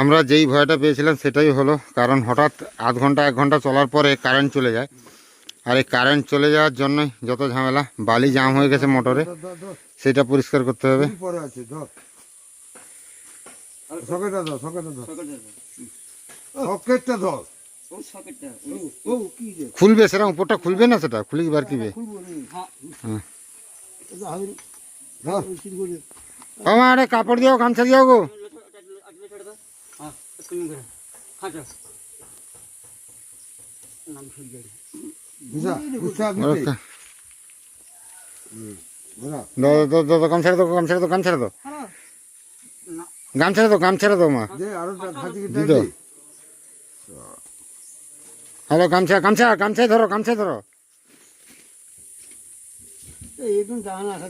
আমরা যেই ভয়টা পেয়েছিলাম সেটাই হলো কারণ হঠাৎ আধ ঘণ্টা এক ঘণ্টা চলার পরে কারেন্ট চলে যায়। আর এই কারেন্ট চলে যাওয়ার জন্যই যত ঝামেলা বালি জাম হয়ে গেছে মোটরে। সেটা পরিষ্কার করতে হবে। খুলবে সেরকম উপরটা খুলবে না সেটা? খুলে বার কিবে আমার আরে কাপড় দিও গামছা দিও গো। তুমি করে হাঁটো নাম ভুল গেল। বুঝা? বুঝা ওরা দিতে কা- বুঝা? দো দো দো দো, গামছা দো গামছা দো গামছা দো। না। গামছা দো গামছা দো মা দে আরও খাতি কি দিদো। দে হ্যালো গামছা গামছা গামছায় ধরো গামছায় ধরো। একদম জানা আসা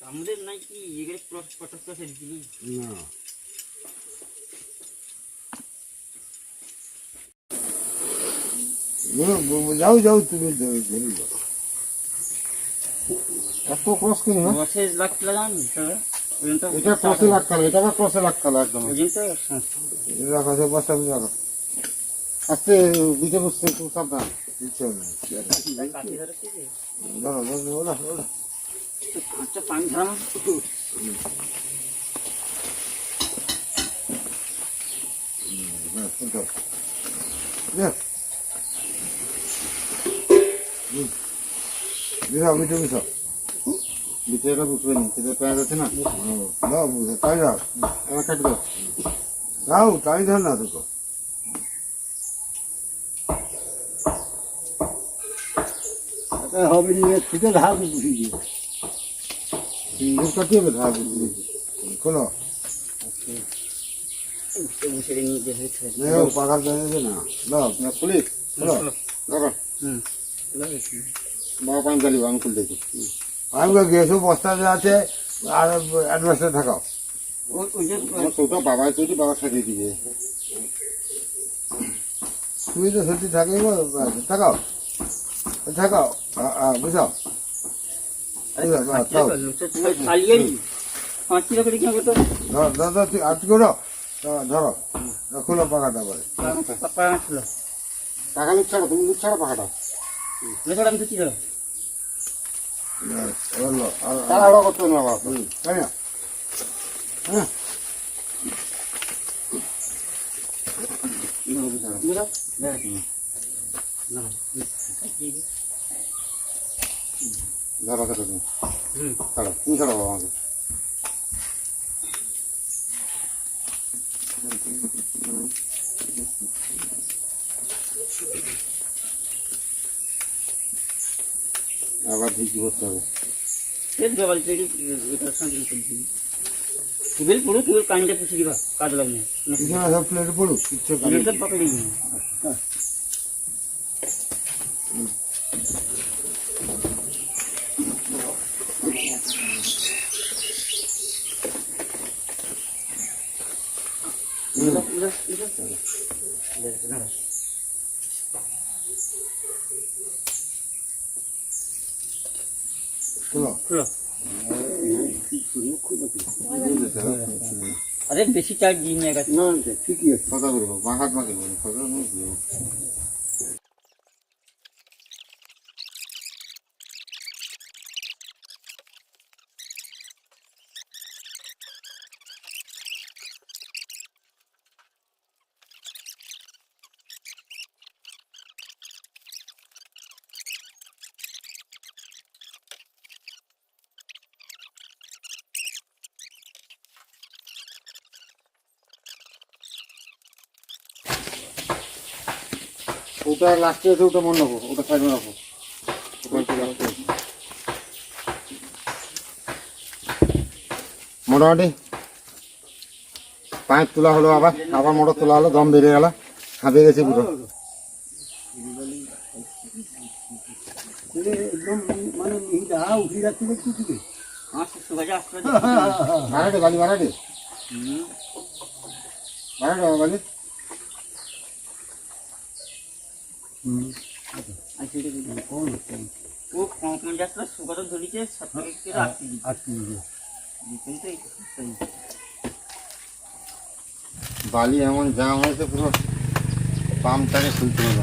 তামদের নাই কি এগুলো পটস করে দিলি না। যাও যাও তুমি এত ক্রস করি না লাগছিল জানি তবে এটা ক্রসে লাগতালো এটা আবার ক্রসে লাগতালো একদম। রাখা সব বস্তা বুঝা রাখা। আস্তে বিচে বুঝতে একটু সাবধান। ইচ্ছা নেই কাটি ধরে কি ধরো ধরো ওরা ওরা আচ্ছা পানি ধরাম বিশাও মিঠে বিশাও বিচে বুঝবে না আছে দেখো হবে নিয়ে ছুটে ধার বুঝিয়ে দিয়ে সিঙ্গুর কাটি হবে ধার বুঝবে খোলো বসে নিয়ে যে হয়েছে নেও পাখার দাঁড়িয়ে না। দাও, না খুলি, খোলো। দেখো হুম বাবা পানি চালিব আমি খুলতে আমি গ্যাসও বস্তাতে আছে, আর অ্যাডভান্সে থাকাও ওই যে আমার ছোট বাবা তৈরি বাবা সাজিয়ে দিবে। তুমি তো সত্যি থাকি থাকাও থাকাও বুঝাও। হবে তো? ধরো ধরো তুই আট করো ধরো খোলো পাখাটা ছিল টাকা লুট ছাড়ো তুমি লুট ছাড়ো পাখাটা আর করতে না বাবা। তাই না? হ্যাঁ বুঝা না ধরো ধরো তুমি হুম ছাড়ো তুমি ছাড়ো বাবা আমাকে আবার ঢুকি করতে হবে ফের জবাল তৈরি এটার সঙ্গে টিবেল পুরো টিবেল কাইন্ডে পুষে দিবা কাজ লাগবে পিছনে সব প্লেটে পড়ুক কিচ্ছু কাজ টিবেল তো পকড়ি দিবি উড়া উড়া উড়া দেখ না খোলো খুলো আরে বেশি চার্জ দিই না ঠিকই আছে। কথা বলব বাঁ হাত মাকে বলব ওটা লাস্টে আছে ওটা মনে রাখো ওটা সাইডে রাখো। মোটামুটি। পায়ের তোলা হলো আবার আবার মোটর তোলা হলো দম বেরিয়ে গেল হাঁপিয়ে গেছে পুরো। একদম মানে এইটা উঠে যাচ্ছে দেখছি কি আমার শ্বশুর বাড়ি আসতে বাড়াটে বালি বাড়াটে বাড়াটে বাবা বালি আর সেটা ও পঞ্চাশটা সুগার ধরিছে সাত থেকে করে আট কেজি। আটকে দিয়েছে কিন্তু এই সেই বালি এমন জাম হয়েছে পুরো পাম্পটাকে খুলতে হলো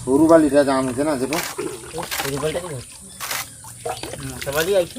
সরু বালিটা জাম হয়েছে না যেটা পরিবারটা কি হচ্ছে মশাবালি আইছে।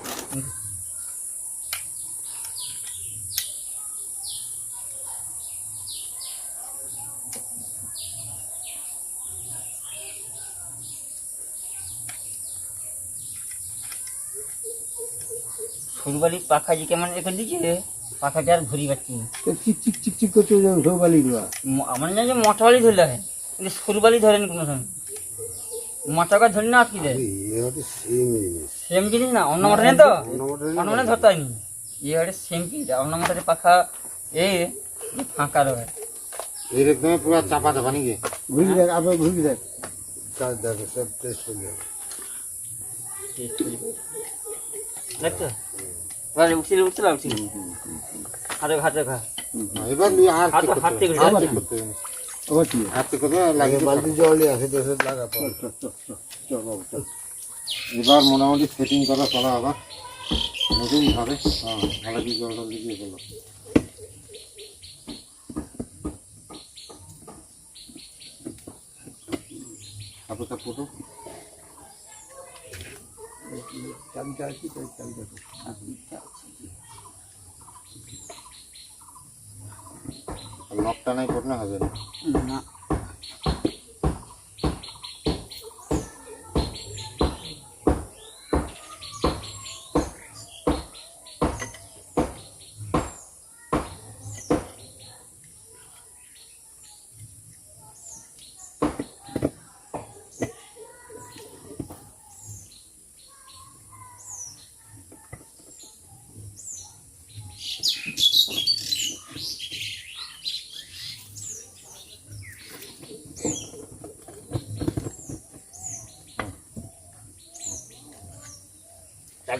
সরুবালির পাখা যে কেমন রেখে দিয়েছে পাখাটা আর ঘুরি পাচ্ছি তো চিক চিক চিক চিক করতে সব বালিগুলো আমার জানি যে মোটাবালি ধরলে হয় কিন্তু সরুবালি ধরেন কোনো সময়। মোটাকা ধরি না আটকে দেয়। সেম জিনিস। না অন্য নেই তো? অন্য মটর ধরতে হয়নি ইয়ে হচ্ছে সেম কি অন্য মটরের পাখা এ ফাঁকা রয়ে। একদমই পুরো চাপা চাপা নাকি? ঘুরি দেখ আবার ঘুরি দেখ। দেখো সব টেস্ট করে। দেখছ এবারে উঠছিল উঠছিল উঠছিল হাতে হাতে খা এবার নিয়ে আর হাত করতে। আবার কি হাত থেকে করবে, লাগিয়ে বালতি জলই আছে লাগা এবার মোটামুটি সেটিং করা চলা আবার নতুন ভাবে হ্যাঁ ভালো কি জল টল দিয়ে গেল আপুটা ফুটো। চাবিটা। লকটা নাই করলে হবে না আর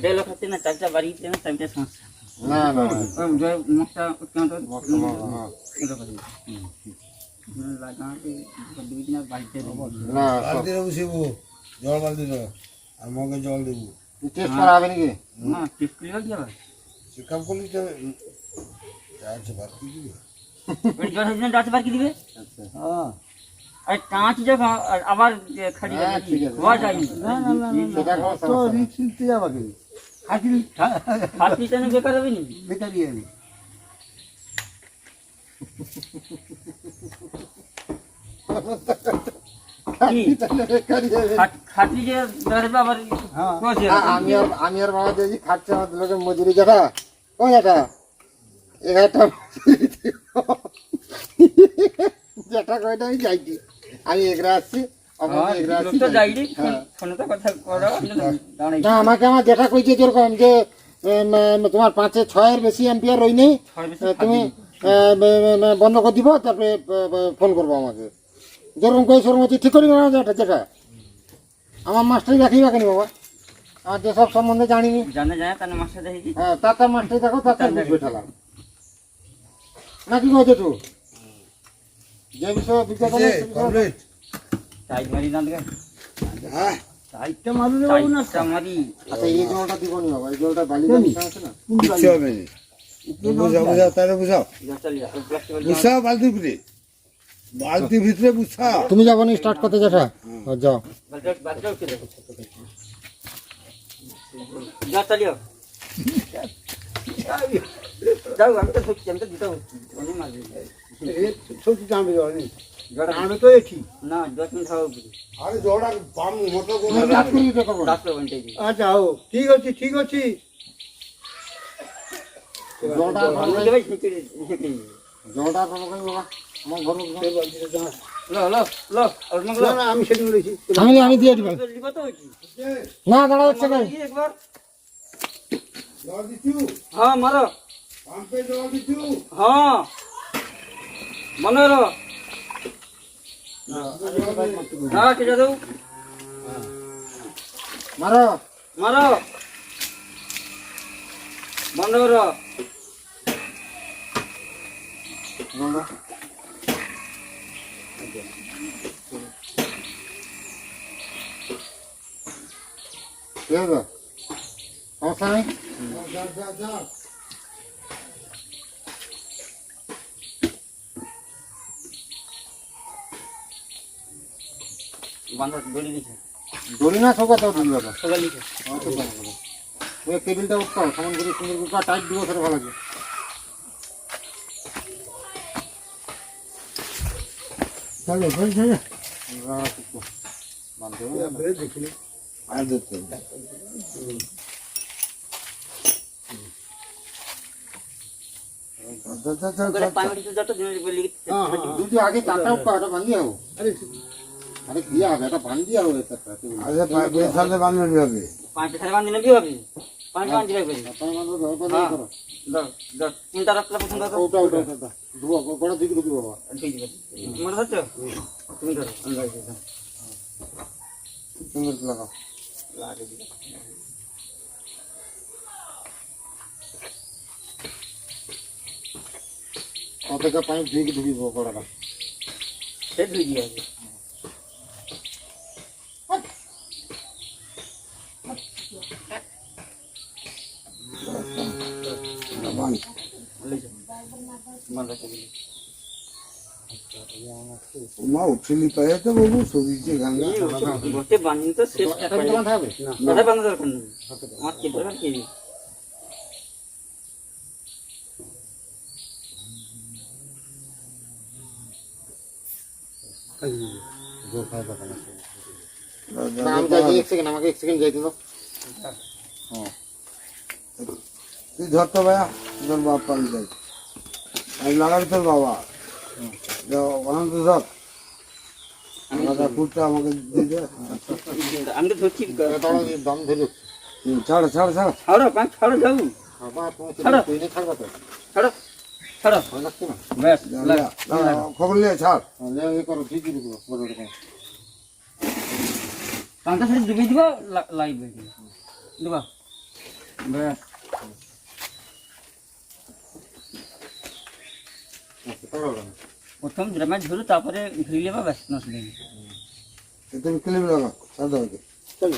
বাড়িতে দেবো না বালতি দেবো শিবু জল বালতি দেবো আর মগে জল দেবো টেস্ট করা হবে নাকি না টেস্ট করে কি হবে চেক আপ করলি তো আছে বালতি দিবি ওই জ্বর হয়েছে না ডাক্তার বার কি দিবে আচ্ছা হ্যাঁ আর কাঁচ যখন আর- আবার যে খালি হ্যাঁ, ঠিক আছে। হওয়া যায়নি না না না না সেটা কোনো তো সমস্যা নেই। রিক্স নিতে যাবা বেকার হবে নি যে হবে হ্যাঁ। আমি আর বাবা দেখি খাচ্ছে আমাদের লোকের মজুরি জায়গা। ও এগারোটা যেটা কয়টা আমি যাইছি। আমি এগরা আসছি। হ্যাঁ। ফোনে তো কথা করো দাঁড়াই। না আমাকে আমার যেটা কইছে যেরকম যে তোমার পাঁচে ছয়ের বেশি এম্পিয়ার রই নেই তুমি বন্ধ করে দিব তারপরে ফোন করব আমাকে। যেরকম কই সেরকম হচ্ছে। ঠিক করি না যেটা যেটা। আমার মাস্টারই দেখিবা কেন বাবা। আমার যেসব সম্বন্ধে জানিনি জানা যায় তার মাস্টার হ্যাঁ তার তার মাস্টারই দেখো তার বুঝবে ঠেলা নাকি কইছে তো যে বিষয়ে বিজ্ঞাপনে কমপ্লিট টাইট মারি না দেখে হ্যাঁ। চারটা মারু রে বাবু না। টাইটটা মারি। আচ্ছা এই জলটা দিব নি বাবা এই জলটা বালি কেন? মিশা আছে না? কিচ্ছু হবে না। বুঝাও বুঝাও তাহলে বুঝাও। চালিয়া প্লাস্টিক বুঝাও বালতির ভিতরে। বুঝাও। তুমি যাব নি স্টার্ট করতে যেটা যাও। যা চালিও যাও আমি তো সত্যি আমি তো দিতে অনেক মাছ সত্যি টানবে জল নেই টানবে তো এটি না দশ মিনিট খাওয়া উপরে। আরে জলটা পাম মোটর তুমি স্টার্ট করে দিতে পারব না। ডাক্তার বলতে আচ্ছা ও ঠিক আছে ঠিক আছে। জলটা ভালো বলতে ভাই শিখে শিখে ভালো করে বাবা আমার ঘর লো লো লো আর মঙ্গল না না আমি আমি আমি দিয়ে দিব। না দাঁড়া হচ্ছে না। একবার। জল দিছু হ্যাঁ মারো। পাম্পে হ্যাঁ। মনে রো না কেটে দেও মারো। মারো। বন্ধ করো। বন্ধ। ঠিক আছে সমস্যা নেই যা যা যা। দড়ি দিছে দড়ি না সৌকা তো দড়ি বাবা। ওই টেবিলটা উঠতে সমান করে সুন্দর করে টাইট দিব সেটা ভালো লাগবে চলো চলো চলো বানতে দেখিনি আর দেখতে করে পানি দিতে যত দিন বলি দুটি আগে চারটা উঠতে হবে, এটা বান্ধিয়ে হবে? আরে দিয়া হবে এটা বান্ধিয়ে হবে চারটা টেবিল আচ্ছা পাইপের সাথে বাঁধতে হবে পাঁচটা সাড়ে পাঁচ দিনে কি হবে পাঁচ পাঁচ দিনে করি তাই মানে ব্যবহার হ্যাঁ। করো দাও দাও তিনটা রাখলে পছন্দ তো ওটা ওটা ওটা ধুবো গোড়া দিকে ঢুকি বাবা ঠিক আছে। মনে হচ্ছে? তুমি ধরো আমি গাড়ি দিলাম সুন্দর করে লাগাও। লাগে। দিলাম অপেক্ষা পানি দিকে ঢুকি গোড়াটা? সে দুই দিয়ে আছে বাঁধ বন্ধ করে দিলাম মা উঠলি পায়ে তো বাবু সবিছে গাঙ্গা গোটে বান্ধি তো শেষ একটা মিনিট বাঁধা হবে? কথা বান্ধা দরকার নেই। আমার কি দরকার কি জোর খাওয়া দরকার নেই। না, আমি যাই এক সেকেন্ড আমাকে এক সেকেন্ড যাইতে দাও। তুই ধরতো ভাইয়া তোর বাপ পানি যাই আমি লাগাবি তোর বাবা অনন্ত ধর আলাদা কুর্তা আমাকে দিয়ে দে। আমি তো ধরছি। দম ধরে ছাড় ছাড় ছাড়। ছাড়ো পাঁচ ছাড়ো যাও। খবর নিয়ে ছাড়। করো ঠিক পাঁচটা সাথে ডুবিয়ে দিব লাগবে দেবা। ব্যাস আচ্ছা তাড়াও না প্রথম ড্রামে ধরো তারপরে ঘুরিয়ে বা ব্যাস নষ্ট নেই এ তুমি ক্লিপ লাগাও সাদা হতে চলো।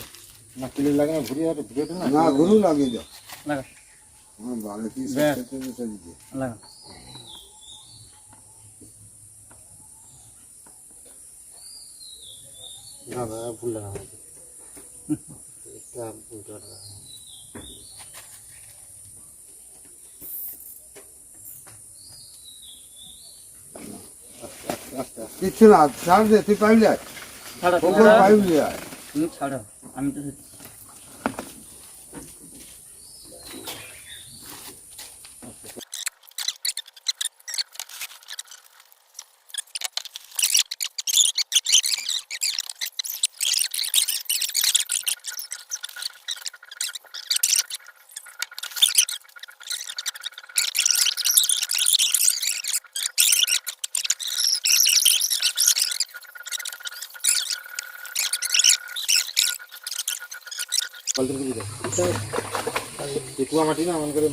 না ক্লিপ লাগে না ঘুরিয়ে আর ভিডিওটা না? না ঘুরু লাগিয়ে দাও। লাগা আমার ভালো কি ব্যাস। খেতে বসে দিতে লাগা না দাদা ভুল লাগা এটা ভুল। কিচ্ছু না ছাড় দে তুই পাইলি আয়। ওপর আয়। ছাড়ো আমি তো ধরছি। পাল্টে দিবি টিকুয়া মাটি না মন করে মাটি টিকুয়া মাটি টিকুয়া মাটি বুঝলা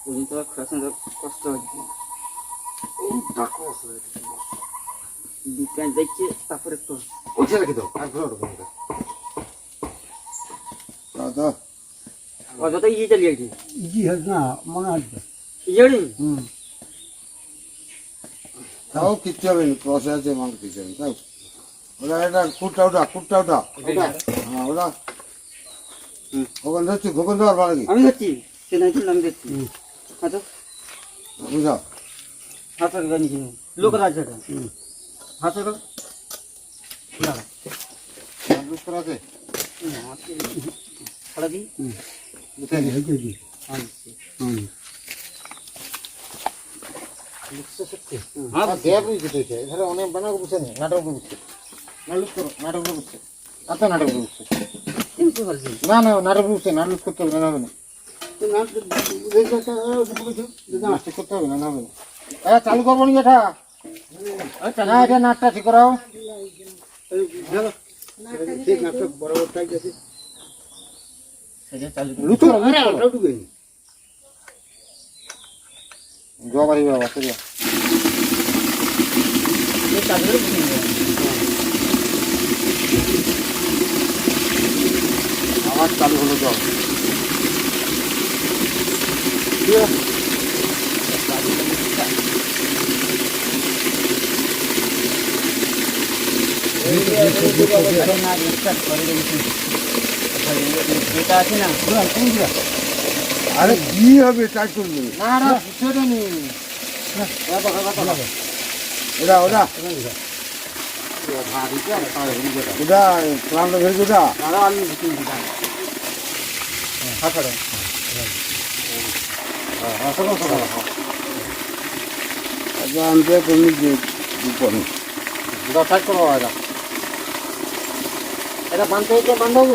ওই তো খাসন কষ্ট হচ্ছে দোকান দেখছে তারপরে তো ওইটা রেখে দাও আর ঘুরে ওঠো তোমাকে দাদা অযথা ইয়ে চালিয়ে গেছে জি না মনে আছে ইয়ে তাও কিচ্ছু হবে না প্রসে আছে মানুষ কিচ্ছু হবে তাও ওটা এটা কুটটা ওটা কুটটা ওটা হ্যাঁ ওটা হুম। খোকন ধরছি খোকন ধর ভালো আমি দেখছি সে নাই আমি দেখছি বুঝা হাত রাখা নিচে লোক হ্যাঁ তো এটা এখানে অনেক বুঝছে না নাটক বুঝছে। নাটক করো নাটক বুঝছে। নাটক বুঝছে। না না নাটক বুঝছে নাটক করতে হবে না। হবে না নাটক করতে হবে না হবে চালু করব নি এটা না এটা নাটটা ঠিক করাও জবারি বাবা সেটা। আবার চালু হলো জব না আরে কি হবে চাই করবে না না সেটা নেই ওটা ওটা ওটা প্লান্ট ভেজে ওটা আচ্ছা আনতে তুমি বিপন্ন দশাই করো এটা এটা বান্ধব হয়েছে বান্ধব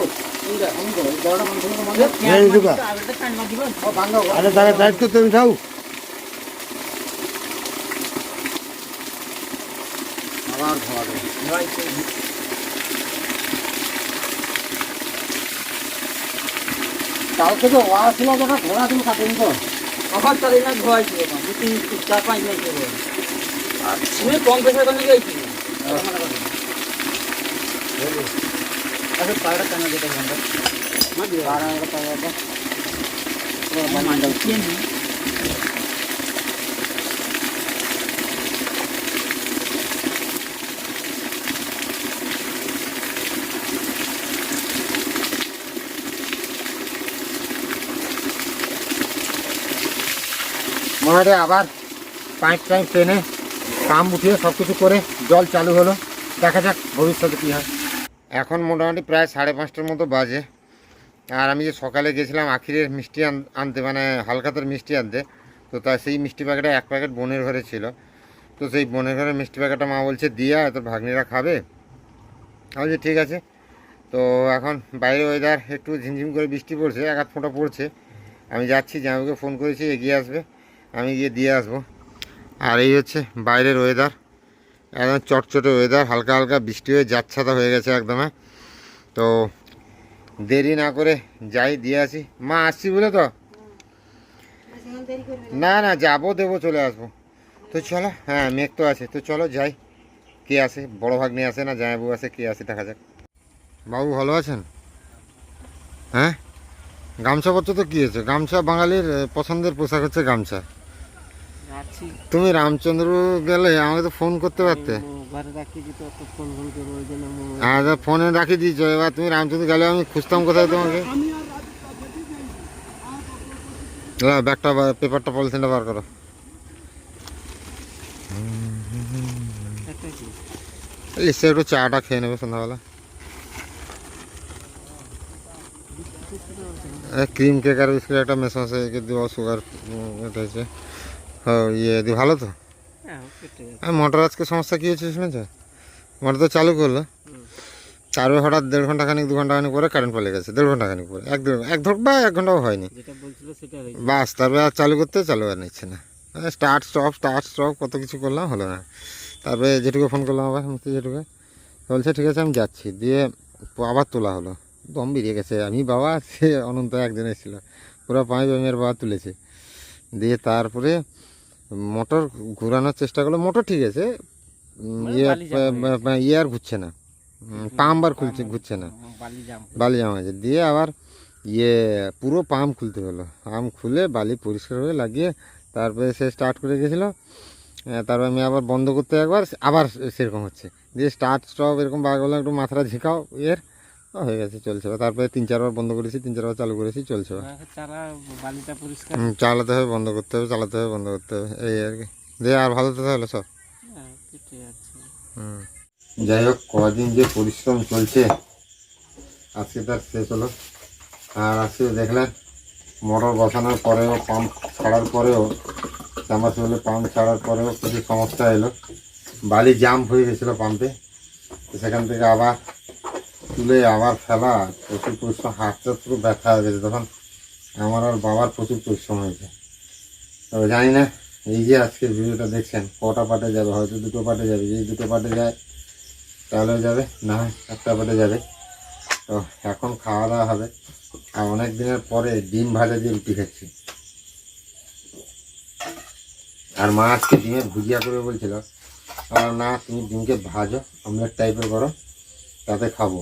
আরে তাকে দায়িত্ব তুমি থাও আবার দেবে কালকে তো ওয়া ছিল, যেটা ঘোড়া তুমি কাটেনি তো আমার তাহলে না ধোয়াইছিল দু তিন চার পাঁচ মিনিট করে তুমি কম প্রেশার করলে গেছি আচ্ছা পায়রা কেন যেটা বন্ধ মনে আবার পাইপ টাইপ টেনে কাম উঠিয়ে সব কিছু করে জল চালু হলো। দেখা যাক ভবিষ্যতে কী হয়। এখন মোটামুটি প্রায় সাড়ে পাঁচটার মতো বাজে। আর আমি যে সকালে গেছিলাম আখিরের মিষ্টি আন- আনতে মানে হালখাতার মিষ্টি আনতে, তো তা সেই মিষ্টি প্যাকেটে এক প্যাকেট বোনের ঘরে ছিল। তো সেই বোনের ঘরের মিষ্টি প্যাকেটটা মা বলছে, দিয়া, তোর ভাগ্নিরা খাবে? আমি বলছি, ঠিক আছে। তো এখন বাইরে ওয়েদার একটু ঝিমঝিম করে বৃষ্টি পড়ছে, এক হাত ফোঁটা পড়ছে। আমি যাচ্ছি জামাইকে ফোন করেছি, এগিয়ে আসবে। আমি গিয়ে দিয়ে আসব। আর এই হচ্ছে বাইরের ওয়েদার একদম চটচটে ওয়েদার হালকা হালকা বৃষ্টি হয়ে যাচ্ছাতা হয়ে গেছে একদম। তো দেরি না করে যাই, দিয়ে আসি। মা, আসছি বলে তো? না না, যাব, দেবো, চলে আসব। তো চলো হ্যাঁ মেঘ তো আছে। তো চলো যাই। কে আসে? বড় ভাগ্নি আসে না জামাইবু আসে, কে আসে, দেখা যাক। বাবু, ভালো আছেন? হ্যাঁ? গামছা পত্র তো কী হয়েছে? গামছা বাঙালির পছন্দের পোশাক হচ্ছে গামছা। আছি। তুমি রামচন্দ্র গেলে আমাকে তো ফোন করতে পারতে। অত ফোন রাখি দিয়েছ এবার তুমি রামচন্দ্র গেলে আমি খুঁজতাম কোথায় তোমাকে। ব্যাগটা পেপারটা পলিথিনটা বার করো। এসে একটু চাটা খেয়ে নেবে সন্ধ্যাবেলা। ক্রিম কেক আর বিস্কুট একটা মেশামশাই একে দেওয়া সুগার এটা হচ্ছে। হ্যাঁ ইয়ে দি ভালো তো? আর মোটর আজকে সমস্যা কী হয়েছে শুনেছ? মোটর তো চালু করল। তারপরে হঠাৎ দেড় ঘণ্টা খানিক দু ঘণ্টা খানিক পরে কারেন্ট পড়ে গেছে দেড় ঘণ্টা খানিক পরে। এক দেড় এক ধর বা এক ঘন্টাও হয়নি। বাস তারপরে আর চালু করতে চালু আর নিচ্ছে না। স্টার্ট স্টপ স্টার্ট স্টপ কত কিছু করলাম হলো না। তারপরে যেটুকু ফোন করলাম আবার মুক্তি যেটুকু। বলছে ঠিক আছে আমি যাচ্ছি। দিয়ে আবার তোলা হলো। দম বেরিয়ে গেছে। আমি বাবা সে অনন্ত একজন এসেছিল। পুরো পাঁচ মেয়ের বাবা তুলেছে। দিয়ে তারপরে মোটর ঘোরানোর চেষ্টা করল মোটর ঠিক আছে উম, ইয়ে ইয়ে আর ঘুরছে না পাম্প আর খুলছে ঘুরছে না। বালি জাম আছে দিয়ে আবার ইয়ে পুরো পাম্প খুলতে হলো। পাম্প খুলে বালি পরিষ্কার করে লাগিয়ে তারপরে সে স্টার্ট করে গেছিল। তারপর আমি আবার বন্ধ করতে একবার আবার সেরকম হচ্ছে। দিয়ে স্টার্ট স্টপ এরকম করলাম একটু মাথাটা ঝিঁকাও এর। হয়ে গেছে চলছে তারপরে তিন চারবার বন্ধ করেছি তিন চারবার চালু করেছি চলছে। বালিটা পরিষ্কার। চালাতে হবে বন্ধ করতে হবে চালাতে হবে বন্ধ করতে হবে এই আর কি। দিয়ে আর ভালো তো তাহলে সব। হুম। যাই হোক কদিন যে পরিশ্রম চলছে আজকে তার শেষ হলো। আর আজকে দেখলেন মোটর বসানোর পরেও পাম্প ছাড়ার পরেও সামারসিবলে পাম্প ছাড়ার পরেও কিছু সমস্যা এলো। বালি জাম হয়ে গেছিল পাম্পে সেখান থেকে আবার তুলে আবার ফেলা প্রচুর পরিশ্রম হাতটা পুরো ব্যথা হয়ে গেছে, তখন আমার আর বাবার প্রচুর পরিশ্রম হয়েছে। তবে জানি না, এই যে আজকের ভিডিওটা দেখছেন, কটা পার্টে যাবে, হয়তো দুটো পার্টে যাবে, যদি দুটো পার্টে যায়, তাহলেও যাবে, না একটা পার্টে যাবে। তো এখন খাওয়া দাওয়া হবে, আর অনেক দিনের পরে ডিম ভাজা দিয়ে রুটি খাচ্ছি। আর মা আজকে ডিমের ভুজিয়া করে বলছিল আর না তুমি ডিমকে ভাজো, অমলেট টাইপের করো, তাতে খাব।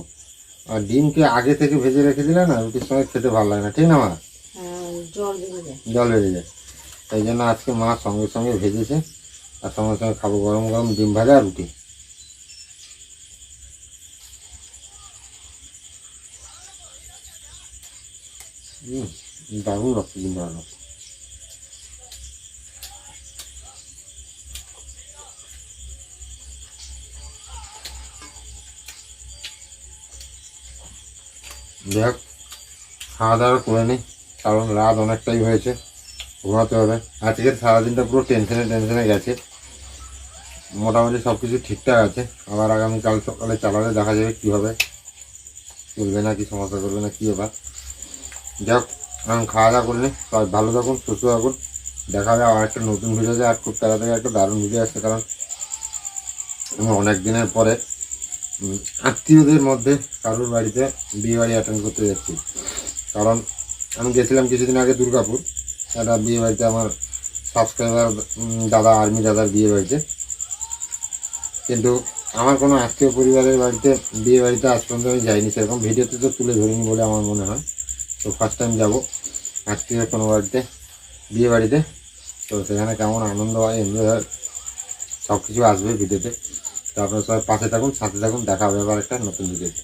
আর ডিমকে আগে থেকে ভেজে রেখে দিলে না রুটির সঙ্গে খেতে ভালো লাগে না ঠিক না মা? জল যায়। জল বেরিয়ে যায়। তাই জন্য আজকে মা সঙ্গে সঙ্গে ভেজেছে আর সঙ্গে সঙ্গে খাব গরম গরম ডিম ভাজা আর রুটি। দারুণ রক্ত ডিম ভালো দেখ খাওয়া দাওয়া করে নিই কারণ রাত অনেকটাই হয়েছে, ঘুমাতে হবে। আজকে সারাদিনটা পুরো টেনশনে টেনশনে গেছে। মোটামুটি সব কিছু ঠিকঠাক আছে, আবার আগামীকাল সকালে চালালে দেখা যাবে কী হবে। চলবে না, কি সমস্যা করবে না, কী ব্যাপার। যাক, এখন খাওয়া দাওয়া করলে সবাই ভালো থাকুন, সুস্থ থাকুন। দেখা হবে আবার একটা নতুন ভিডিওতে আর খুব তাড়াতাড়ি একটা দারুণ ভিডিও আসছে, কারণ আমি অনেক দিনের পরে আত্মীয়দের মধ্যে কারোর বাড়িতে বিয়ে বাড়ি অ্যাটেন্ড করতে যাচ্ছি। কারণ আমি গেছিলাম কিছুদিন আগে দুর্গাপুর। একটা বিয়ে বাড়িতে আমার সাবস্ক্রাইবার দাদা আর্মি দাদার বিয়ে বাড়িতে কিন্তু আমার কোনো আত্মীয় পরিবারের বাড়িতে বিয়ে বাড়িতে আজ পর্যন্ত আমি যাইনি। সেরকম ভিডিওতে তো তুলে ধরিনি বলে আমার মনে হয়। তো ফার্স্ট টাইম যাব আত্মীয় কোনো বাড়িতে বিয়ে বাড়িতে তো সেখানে কেমন আনন্দ হয় এনজয় হয় সব কিছু আসবে ভিডিওতে। তো আপনারা সবাই পাশে থাকুন সাথে থাকুন দেখা হবে আবার একটা নতুন ভিডিওতে